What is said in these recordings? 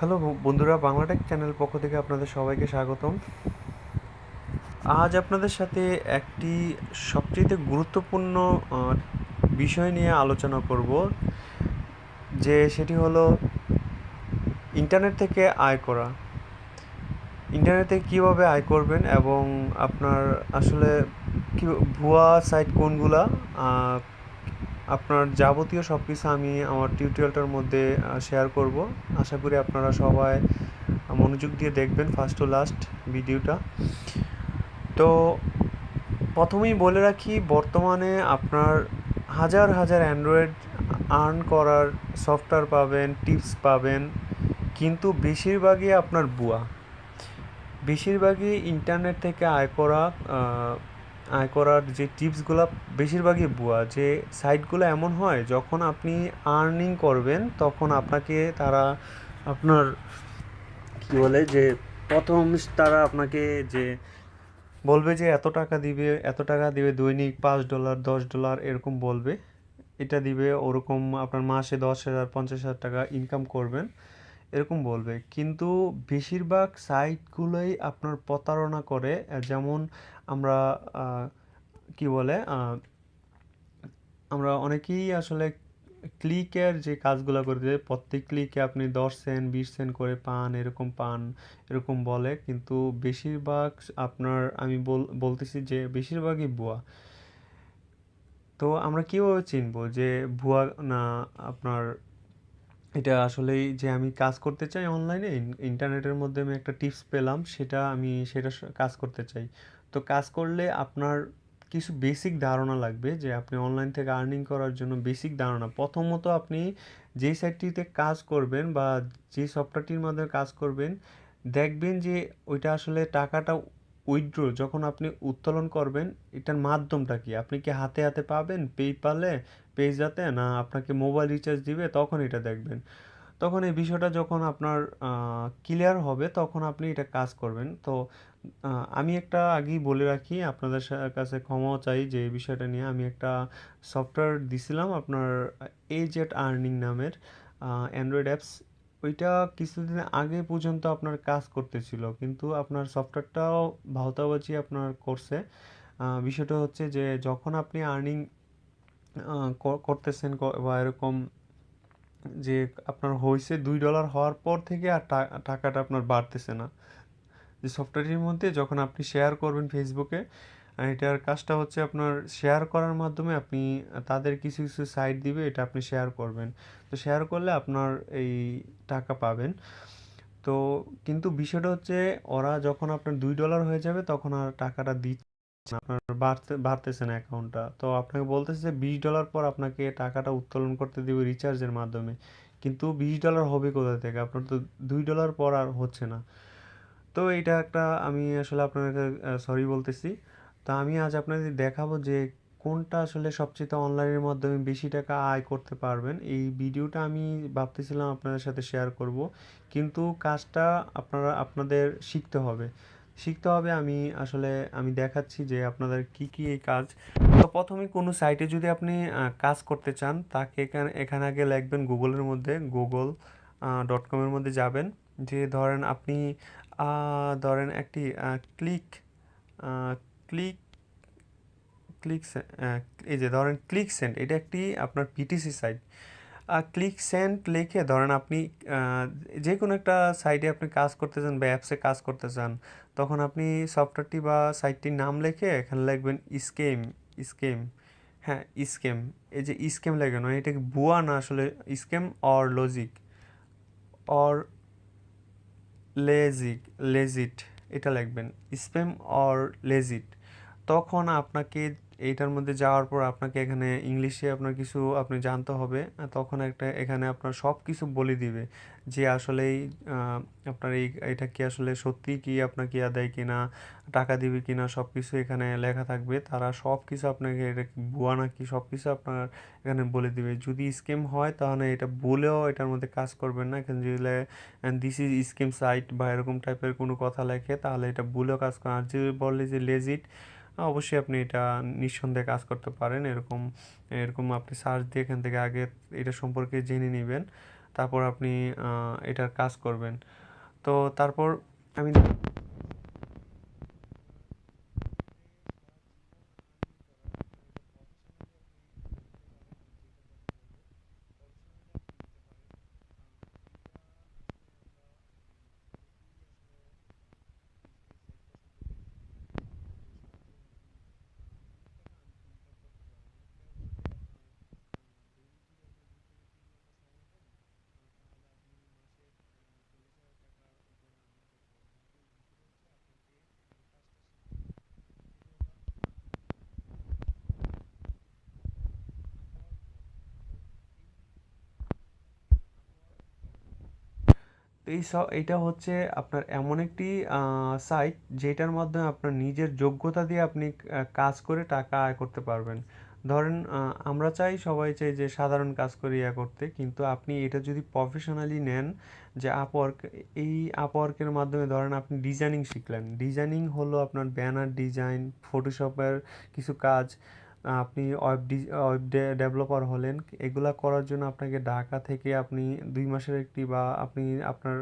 Hello বন্ধুরা, Bangla Tech channel পক্ষ থেকে আপনাদের সবাইকে স্বাগতম। আজ আপনাদের সাথে একটি সবচেয়ে গুরুত্বপূর্ণ বিষয় নিয়ে আলোচনা করব, যে সেটি হলো ইন্টারনেট থেকে আয় করা। ইন্টারনেট কীভাবে আয় করবেন এবং আপনার আসলে কি ভুয়া সাইট কোনগুলা আপনার যাবতীয় সব কিছু আমি আমার টিউটোরিয়ালটার মধ্যে শেয়ার করব। আশা করি আপনারা সবাই মনোযোগ দিয়ে দেখবেন ফার্স্ট টু লাস্ট ভিডিওটা তো প্রথমেই বলে রাখি, বর্তমানে আপনার হাজার হাজার অ্যান্ড্রয়েড আর্ন করার সফটওয়্যার পাবেন টিপস পাবেন, কিন্তু বেশিরভাগই আপনার বুয়া। বেশিরভাগই ইন্টারনেট থেকে আয় করা আয় করার যে টিপসগুলো বেশিরভাগই ভুয়া। যে সাইটগুলো এমন হয়, যখন আপনি আর্নিং করবেন, তখন আপনাকে তারা আপনার কী বলে যে, প্রথম তারা আপনাকে যে বলবে যে, এত টাকা দিবে, এত টাকা দিবে দৈনিক পাঁচ ডলার দশ ডলার এরকম বলবে। এটা দিবে ওরকম আপনার মাসে দশ হাজার, পঞ্চাশ হাজার টাকা ইনকাম করবেন। এরকম বলবে। কিন্তু বেশিরভাগ সাইটগুলোই আপনার প্রতারণা করে। যেমন আমরা কি বলে আমরা অনেকেই আসলে ক্লিকের যে কাজগুলো করে যে প্রত্যেক ক্লিকে আপনি দশ সেন্ট, বিশ সেন্ট করে পান, এরকম পান, এরকম বলে। কিন্তু বেশিরভাগ আপনার, আমি বল, বলতেছি যে বেশিরভাগই ভুয়া। তো আমরা কীভাবে চিনবো যে ভুয়া না আপনার এটা আসলেই যে আমি কাজ করতে চাই অনলাইনে ইন্টারনেটের মধ্যে আমি একটা টিপস পেলাম, সেটা আমি, সেটা কাজ করতে চাই। তো কাজ করলে আপনার কিছু বেসিক ধারণা লাগবে যে আপনি অনলাইন থেকে আর্নিং করার জন্য বেসিক ধারণা। প্রথমত আপনি যেই সাইটটিতে কাজ করবেন বা যে সফটওয়্যারটির মাধ্যমে কাজ করবেন, দেখবেন যে ওইটা আসলে টাকাটা উইথড্র যখন আপনি উত্তোলন করবেন, এটার মাধ্যমটা কি? আপনি কি হাতে হাতে পাবেন? পেইপালে পেজাতে না, আপনাকে মোবাইল রিচার্জ দিবে, তখন এটা দেখবেন। তখন এই বিষয়টা যখন আপনার ক্লিয়ার হবে, তখন আপনি এটা কাজ করবেন। তো আমি একটা আগেই বলে রাখি, আপনাদের কাছে ক্ষমাও চাই যে এই বিষয়টা নিয়ে। আমি একটা সফটওয়্যার দিছিলাম আপনার এ জেড আর্নিং নামের অ্যান্ড্রয়েড অ্যাপস ওইটা কিছুদিন আগে পর্যন্ত আপনার কাজ করতেছিল, কিন্তু আপনার সফটওয়্যারটাও ভাওতাবাজি আপনার করছে। বিষয়টা হচ্ছে যে যখন আপনি আর্নিং করতেছেন বা এরকম যে আপনার হয়েছে দুই ডলার হওয়ার পর থেকে আর টাকাটা আপনার বাড়তেছে না। যে সফটওয়্যারটির মধ্যে যখন আপনি শেয়ার করবেন ফেসবুকে এটার কাজটা হচ্ছে আপনার শেয়ার করার মাধ্যমে আপনি, তাদের কিছু কিছু সাইট দিবে, এটা আপনি শেয়ার করবেন। তো শেয়ার করলে আপনার এই টাকা পাবেন। তো কিন্তু বিষয়টা হচ্ছে, ওরা যখন আপনার দুই ডলার হয়ে যাবে, তখন আর টাকাটা দিচ্ছে আপনার বাড়তে, বাড়তেছে না অ্যাকাউন্টটা তো আপনাকে বলতেছে যে, বিশ ডলার পর আপনাকে টাকাটা উত্তোলন করতে দিবে রিচার্জের মাধ্যমে। কিন্তু বিশ ডলার হবে কোথা থেকে? আপনার তো দুই ডলার পর আর হচ্ছে না। তো এটা একটা আমি আসলে আপনাকে সরি বলতেছি। তো আমি আজ আপনাদের দেখাবো যে কোনটা আসলে সবচেয়ে অনলাইনের মাধ্যমে বেশি টাকা আয় করতে পারবেন। এই ভিডিওটা আমি ভাবতেছিলাম আপনাদের সাথে শেয়ার করব। কিন্তু কাজটা আপনারা, আপনাদের শিখতে হবে। শিখতে হবে আমি আসলে, আমি দেখাচ্ছি যে আপনাদের কি কি এই কাজ। তো প্রথমে কোনো সাইটে যদি আপনি কাজ করতে চান, তাকে এখানে এখানে আগে লিখবেন গুগলের মধ্যে গুগল ডট কমের মধ্যে যাবেন। যে ধরেন আপনি ধরেন একটি ক্লিক ক্লিক ক্লিক এই যে ধরেন ক্লিক সেন্ট এটা একটি আপনার পিটিসি সাইট আর ক্লিক সেন্ট লিখে ধরেন আপনি যে কোনো একটা সাইটে আপনি কাজ করতে চান বা অ্যাপসে কাজ করতে চান, তখন আপনি সফটওয়্যারটি বা সাইটটির নাম লিখে এখানে লিখবেন স্কেম স্কেম হ্যাঁ স্কেম এই যে স্কেম লেখেন মানে এটা কি ভুয়া না, আসলে scam or logic or legit legit এটা লিখবেন স্প্যাম অর লেজিট তখন আপনাকে এইটার মধ্যে যাওয়ার পর আপনাকে এখানে ইংলিশে আপনার কিছু আপনি জানতে হবে তখন একটা এখানে আপনার সব কিছু বলে দিবে যে আসলেই আপনার এই, এটা কি আসলে সত্যি কি আপনাকে দেয় কিনা, টাকা দিবে কিনা সব কিছু এখানে লেখা থাকবে। তারা সব কিছু আপনাকে এটা কি ভুয়া নাকি সব কিছু আপনার এখানে বলে দিবে। যদি স্কিম হয় তাহলে এটা বলেও এটার মধ্যে কাজ করবেন না। এখানে যদি দিস ইজ স্কিম সাইট বা এরকম টাইপের কোনো কথা লেখে তাহলে এটা বলেও কাজ করে আর যদি বলে যে লেজিট অবশ্যই আপনি এটা নিঃসন্দেহে কাজ করতে পারেন। এরকম এরকম আপনি সার্চ দিয়ে এখান থেকে আগে এটা সম্পর্কে জেনে নেবেন। তারপর আপনি এটার কাজ করবেন। তো তারপর আমি এই স এটা হচ্ছে আপনার এমন একটি সাইট যেটার মাধ্যমে আপনার নিজের যোগ্যতা দিয়ে আপনি কাজ করে টাকা আয় করতে পারবেন। ধরেন আমরা চাই, সবাই চাই যে সাধারণ কাজ করে ইয়া করতে, কিন্তু আপনি এটা যদি প্রফেশনালি নেন যে আপওয়ার্ক এই আপওয়ার্কের মাধ্যমে ধরেন আপনি ডিজাইনিং শিখলেন। ডিজাইনিং হলো আপনার ব্যানার ডিজাইন ফটোশপের কিছু কাজ। আপনি ওয়েব ডি ওয়েব ডেভেলপার হলেন, এগুলা করার জন্য আপনাকে ঢাকা থেকে আপনি দুই মাসের একটি বা আপনি আপনার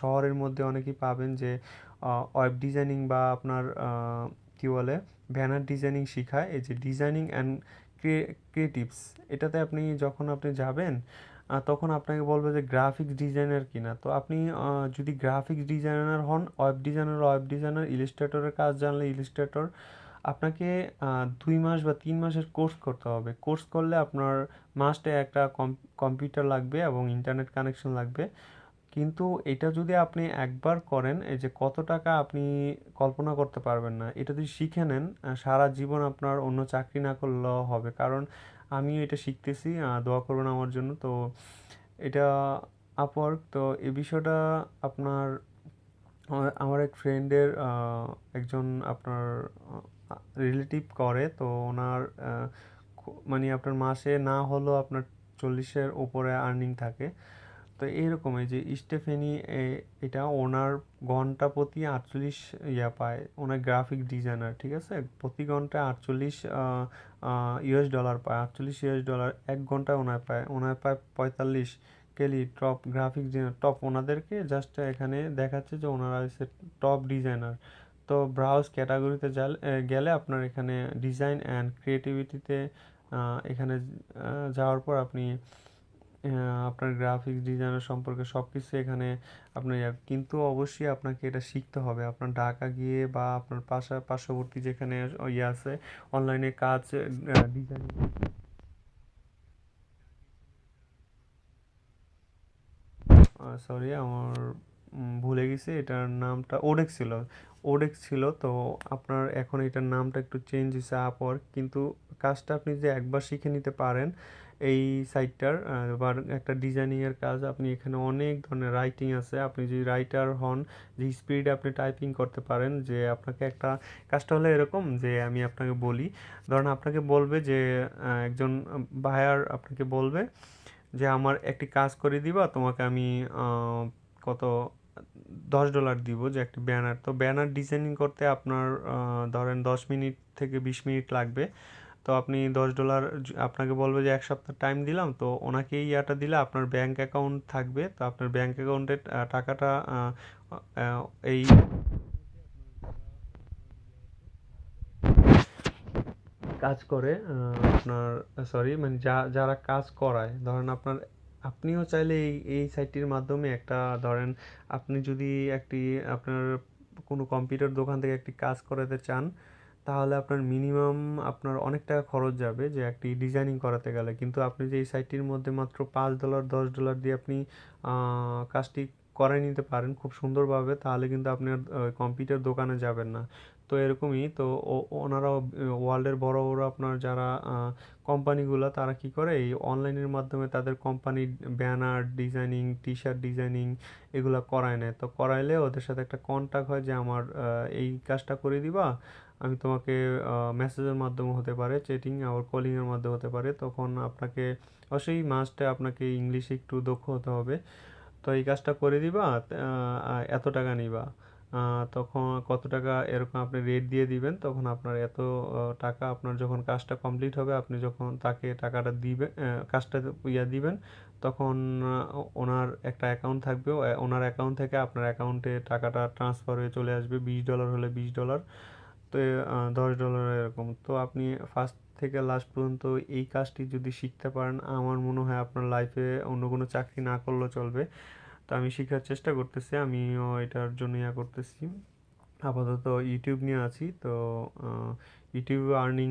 শহরের মধ্যে অনেকেই পাবেন যে ওয়েব ডিজাইনিং বা আপনার কী বলে ব্যানার ডিজাইনিং শেখায়। এই যে ডিজাইনিং অ্যান্ড ক্রিয়েটিভস এটাতে আপনি যখন আপনি যাবেন তখন আপনাকে বলবে যে গ্রাফিক্স ডিজাইনার কিনা। তো আপনি যদি গ্রাফিক্স ডিজাইনার হন ওয়েব ডিজাইনার ওয়েব ডিজাইনার ইলিস্ট্রেটরের কাজ জানলে ইলিস্ট্রেটর আপনাকে দুই মাস বা তিন মাসের কোর্স করতে হবে। কোর্স করলে আপনার মাস্টে একটা কম্পিউটার লাগবে এবং ইন্টারনেট কানেকশন লাগবে। কিন্তু এটা যদি আপনি একবার করেন, এই যে কত টাকা আপনি কল্পনা করতে পারবেন না, এটা যদি শিখে নেন সারা জীবন আপনার অন্য চাকরি না করলেও হবে। কারণ আমিও এটা শিখতেছি দোয়া করবেন আমার জন্য। তো এটা আপওয়ার্ক তো এই বিষয়টা আপনার, আমার এক ফ্রেন্ডের একজন আপনার রিলেটিভ করে, তো ওনার মানে আপনার মাসে না হলেও আপনার চল্লিশের উপরে আর্নিং থাকে। তো এইরকমই যে স্টেফেনি এটা ওনার ঘণ্টা প্রতি আটচল্লিশ ইয়া পায়, ওনার গ্রাফিক ডিজাইনার ঠিক আছে? প্রতি ঘন্টায় আটচল্লিশ ইউএস ডলার পায়, আটচল্লিশ ইউএস ডলার এক ঘন্টায় ওনার পায় ওনার পায় পঁয়তাল্লিশ কেলি টপ গ্রাফিক ডিজাইনার টপ ওনাদেরকে জাস্ট এখানে দেখাচ্ছে যে ওনারা হচ্ছে টপ ডিজাইনার তো ব্রাউজ ক্যাটাগরিতে গেলে আপনার এখানে ডিজাইন অ্যান্ড ক্রিয়েটিভিটিতে এখানে যাওয়ার পর আপনি আপনার গ্রাফিক্স ডিজাইনার সম্পর্কে সব কিছু এখানে আপনার কিন্তু অবশ্যই আপনাকে এটা শিখতে হবে। আপনার ঢাকা গিয়ে বা আপনার পাশা, পার্শ্ববর্তী যেখানে ইয়ে আছে অনলাইনে কাজ ডিজাইন সরি আমার ভুলে গেছি। এটার নামটা, ওডেক্স ছিল। ওডেক্স ছিল, তো আপনার এখন এটার নামটা একটু চেঞ্জ হয়েছে আপওয়ার্ক কিন্তু কাজটা আপনি যে একবার শিখে নিতে পারেন এই সাইটটার বা একটা ডিজাইনিংয়ের কাজ, আপনি এখানে অনেক ধরনের রাইটিং আছে, আপনি যদি রাইটার হন, যে স্পিডে আপনি টাইপিং করতে পারেন, যে আপনাকে একটা, কাজটা হলে এরকম যে আমি আপনাকে বলি, ধরেন আপনাকে বলবে যে একজন বায়ার আপনাকে বলবে যে, আমার একটি কাজ করে দিবা, তোমাকে আমি কত দশ ডলার দিব যে একটি ব্যানার। তো ব্যানার ডিজাইনিং করতে আপনার ধরেন দশ মিনিট থেকে বিশ মিনিট লাগবে। তো আপনি দশ ডলার আপনাকে বলবে যে এক সপ্তাহ টাইম দিলাম, তো ওনাকে এই ইয়াটা দিলে আপনার ব্যাঙ্ক অ্যাকাউন্ট থাকবে। তো আপনার ব্যাঙ্ক অ্যাকাউন্টে টাকাটা এই কাজ করে আপনার সরি মানে যা, যারা কাজ করায়, ধরেন আপনার আপনিও চাইলে এই এই সাইটটির মাধ্যমে একটা, ধরেন আপনি যদি একটি আপনার কোনো কম্পিউটার দোকান থেকে একটি কাজ করাতে চান, তাহলে আপনার মিনিমাম আপনার অনেক টাকা খরচ যাবে যে একটি ডিজাইনিং করাতে গেলে। কিন্তু আপনি যে এই সাইটটির মধ্যে মাত্র পাঁচ ডলার দশ ডলার দিয়ে আপনি কাজটি করাই নিতে পারেন খুব সুন্দরভাবে, তাহলে কিন্তু আপনার কম্পিউটার দোকানে যাবেন না। তো এরকমই তো ওনারাও, ওয়ার্ল্ডের বড় বড় আপনার যারা কোম্পানিগুলো, তারা কি করে? এই অনলাইনের মাধ্যমে তাদের company banner designing T shirt designing এগুলো করায় নেয়। তো করাইলে ওদের সাথে একটা কন্ট্যাক্ট হয় যে, আমার এই কাজটা করে দিবা, আমি তোমাকে মেসেজের মাধ্যমে হতে পারে চেটিং আবার কলিংয়ের মাধ্যমে হতে পারে। তখন আপনাকে অবশ্যই মাস্টে আপনাকে ইংলিশে একটু দক্ষ হতে হবে। তো এই কাজটা করে দিবা এত টাকা নিবা। তখন কত টাকা এরকম আপনি রেট দিয়ে দিবেন, তখন আপনার এত টাকা আপনার যখন কাজটা কমপ্লিট হবে, আপনি যখন তাকে টাকাটা দিবেন কাজটা ইয়া দিবেন, তখন ওনার একটা অ্যাকাউন্ট থাকবে ওনার অ্যাকাউন্ট থেকে আপনার অ্যাকাউন্টে টাকাটা ট্রান্সফার হয়ে চলে আসবে, বিশ ডলার হলে বিশ ডলার তো দশ ডলার এরকম। তো আপনি ফার্স্ট থেকে লাস্ট পর্যন্ত এই কাজটি যদি শিখতে পারেন, আমার মনে হয় আপনার লাইফে অন্য কোনো চাকরি না করলেও চলবে। তো আমি শেখার চেষ্টা করতেছি, আমিও এটার জন্য ইয়া করতেছি। আপাতত ইউটিউব নিয়ে আছি, তো ইউটিউব আর্নিং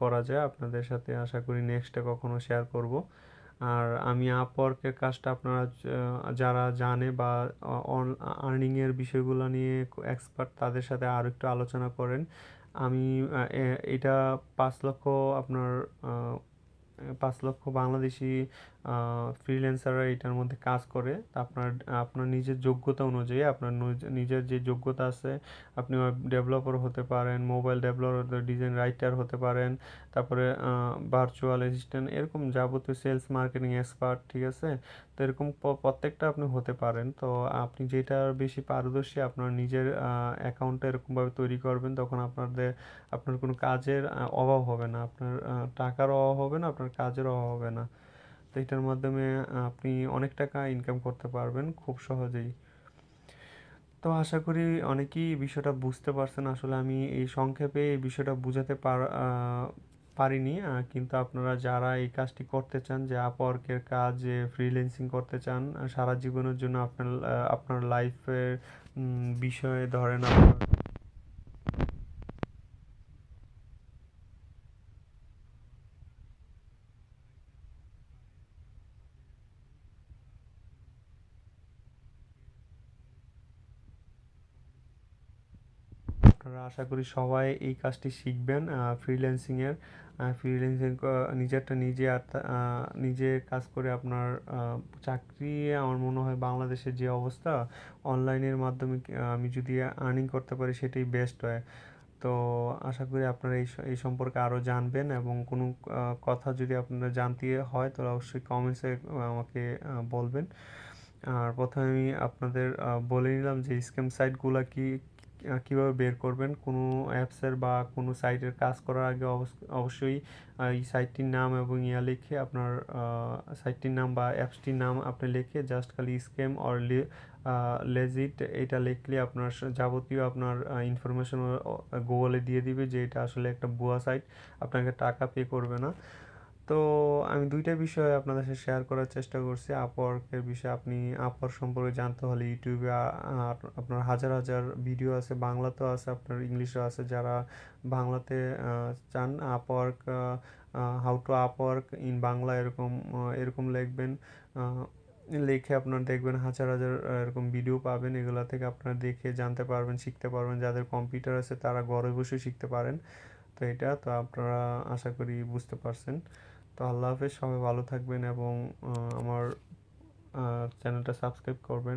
করা যায় আপনাদের সাথে। আশা করি নেক্সটে কখনো শেয়ার করব। আর আমি আপওয়ার্কের কাজটা আপনারা যারা জানে বা আর্নিংয়ের বিষয়গুলো নিয়ে এক্সপার্ট তাদের সাথে আরও একটু আলোচনা করেন। আমি এটা পাঁচ লক্ষ আপনার পাঁচ লক্ষ বাংলাদেশি ফ্রিল্যান্সাররা এটার মধ্যে কাজ করে। আপনার আপনার নিজের যোগ্যতা অনুযায়ী আপনার নজ- নিজের যে যোগ্যতা আছে, আপনি ডেভেলপার হতে পারেন মোবাইল ডেভেলপার ডিজাইন রাইটার হতে পারেন, তারপরে ভার্চুয়াল অ্যাসিস্ট্যান্ট এরকম যাবতীয় সেলস মার্কেটিং এক্সপার্ট ঠিক আছে? তো এরকম প্রত্যেকটা আপনি হতে পারেন। তো আপনি যেটা বেশি পারদর্শী, আপনার নিজের অ্যাকাউন্টটা এরকমভাবে তৈরি করবেন, তখন আপনাদের, আপনার কোনো কাজের অভাব হবে না। আপনার টাকার অভাব হবে না, আপনার কাজের অভাব হবে না। তো এটার মাধ্যমে আপনি অনেক টাকা ইনকাম করতে পারবেন খুব সহজেই। তো আশা করি অনেকেই বিষয়টা বুঝতে পারছেন। আসলে আমি এই সংক্ষেপে এই বিষয়টা বুঝাতে পার পারিনি কিন্তু আপনারা যারা এই কাজটি করতে চান, যে আপওয়ার্কের কাজ ফ্রিল্যান্সিং করতে চান সারা জীবনের জন্য আপনার আপনার লাইফের বিষয়ে ধরেন আপনার আপনারা আশা করি সবাই এই কাজটি শিখবেন ফ্রিল্যান্সিংয়ের ফ্রিল্যান্সিং নিজেরটা নিজে আর নিজে কাজ করে আপনার চাকরি আমার মনে হয় বাংলাদেশের যে অবস্থা অনলাইনের মাধ্যমে আমি যদি আর্নিং করতে পারি সেটাই বেস্ট হয়। তো আশা করি আপনারা এই এই সম্পর্কে আরও জানবেন এবং কোনো কথা যদি আপনারা জানতে হয় তাহলে অবশ্যই কমেন্টসে আমাকে বলবেন। আর প্রথমে আমি আপনাদের বলে নিলাম যে স্ক্যাম সাইটগুলো কি কীভাবে বের করবেন? কোনো অ্যাপসের বা কোনো সাইটের কাজ করার আগে অবশ্যই এই সাইটটির নাম এবং ইয়া লিখে আপনার সাইটটির নাম বা অ্যাপসটির নাম আপনি লিখে জাস্ট খালি স্ক্যাম অর লেজিট এটা লিখলে আপনার যাবতীয় আপনার ইনফরমেশন গুগলে দিয়ে দিবে যে এটা আসলে একটা ভুয়া সাইট আপনাকে টাকা পে করবে না। তো আমি দুইটা বিষয় আপনাদের সাথে শেয়ার করার চেষ্টা করছি। আপওয়ার্কের বিষয়ে আপনি আপওয়ার্ক সম্পর্কে জানতে হলে ইউটিউবে আপনার হাজার হাজার ভিডিও আছে, বাংলাতেও আছে, আপনার ইংলিশেও আছে। যারা বাংলাতে চান Upwork how to Upwork in Bangla এরকম এরকম লিখবেন লিখে আপনার দেখবেন হাজার হাজার এরকম ভিডিও পাবেন। এগুলা থেকে আপনারা দেখে জানতে পারবেন, শিখতে পারবেন। যাদের কম্পিউটার আছে, তারা ঘরে বসে শিখতে পারেন। তো এটা, তো আপনারা আশা করি বুঝতে পারছেন। তো আল্লাহ হাফেজ সবাই ভালো থাকবেন এবং আমার চ্যানেলটা সাবস্ক্রাইব করবেন।